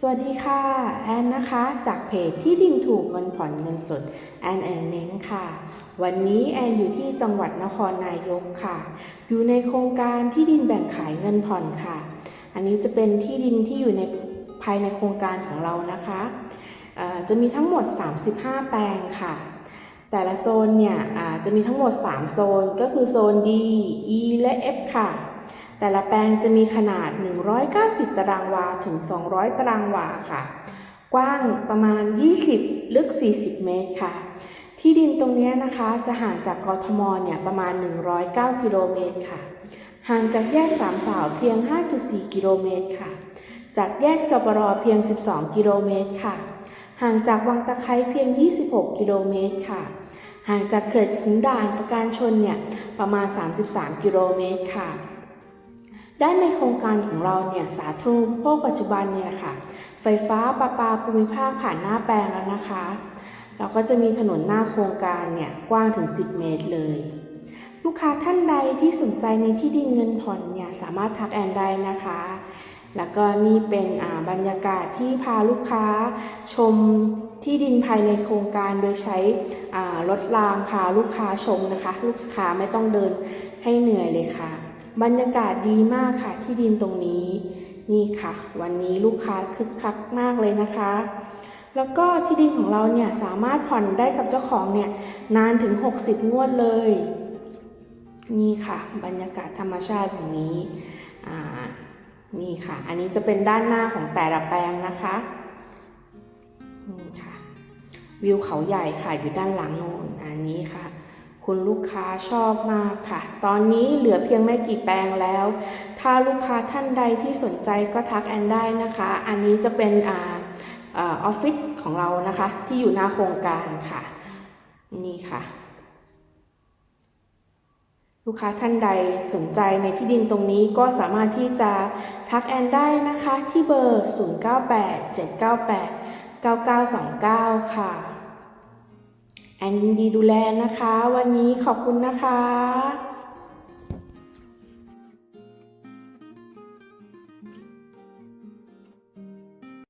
สวัสดีค่ะ แอนนะคะ จากเพจที่ดินถูกเงินผ่อนเงินสด แอนแอนเม้งค่ะ วันนี้แอนอยู่ที่จังหวัดนครนายกค่ะ อยู่ในโครงการที่ดินแบ่งขายเงินผ่อนค่ะ อันนี้จะเป็นที่ดินที่อยู่ในภายในโครงการของเรานะคะจะมีทั้งหมด 35 แปลงค่ะ แต่ละโซนเนี่ยจะมีทั้งหมด 3 โซนก็คือโซน D E และ F ค่ะ แต่ละแปลงจะมีขนาด 190 ตารางวาถึง 200 ตารางวาค่ะ กว้างประมาณ 20 ลึก 40 เมตรค่ะ ที่ดินตรงนี้นะคะจะห่างจากกทมเนี่ยประมาณ 109 กิโลเมตรค่ะ ห่างจากแยกสามสาวเพียง 5.4 กิโลเมตรค่ะ จากแยกจปรเพียง 12 กิโลเมตรค่ะ ห่างจากวังตะไคร้เพียง 26 กิโลเมตรค่ะ ห่างจากเขื่อนขุนด่านประการชนเนี่ยประมาณ 33 กิโลเมตรค่ะ ด้านในโครงการของเราเนี่ยสาธารณูปโภคปัจจุบันเนี่ยค่ะ ไฟฟ้าประปาภูมิภาคผ่านหน้าแปลงแล้วนะคะ เราก็จะมีถนนหน้าโครงการเนี่ยกว้างถึง 10 เมตรเลย ลูกค้าท่านใดที่สนใจในที่ดินเงินผ่อนเนี่ยสามารถทักแอนได้นะคะ แล้วก็นี่เป็นบรรยากาศที่พาลูกค้าชมที่ดินภายในโครงการโดยใช้รถรางพาลูกค้าชมนะคะ ลูกค้าไม่ต้องเดินให้เหนื่อยเลยค่ะ บรรยากาศดีมากค่ะที่ดินตรงนี้ นี่ค่ะ วันนี้ลูกค้าคึกคักมากเลยนะคะ แล้วก็ที่ดินของเราเนี่ยสามารถผ่อนได้กับเจ้าของเนี่ยนานถึง 60 งวดเลย นี่ค่ะ บรรยากาศธรรมชาติอย่างนี้อ่านี่ค่ะ อันนี้จะเป็นด้านหน้าของแต่ละแปลงนะคะนี่ค่ะ วิวเขาใหญ่ค่ะอยู่ด้านหลังโน้นอันนี้ค่ะ คุณลูกค้าชอบมากค่ะ ตอนนี้เหลือเพียงไม่กี่แปลงแล้ว ถ้าลูกค้าท่านใดที่สนใจก็ทักแอนได้นะคะ อันนี้จะเป็นออาออฟฟิศของเรานะคะ ที่อยู่หน้าโครงการค่ะ นี่ค่ะ ลูกค้าท่านใดสนใจในที่ดินตรงนี้ก็สามารถที่จะทักแอนได้นะคะ ที่เบอร์ 0987989929 ค่ะ แอนยินดีดูแลนะคะ วันนี้ขอบคุณนะคะ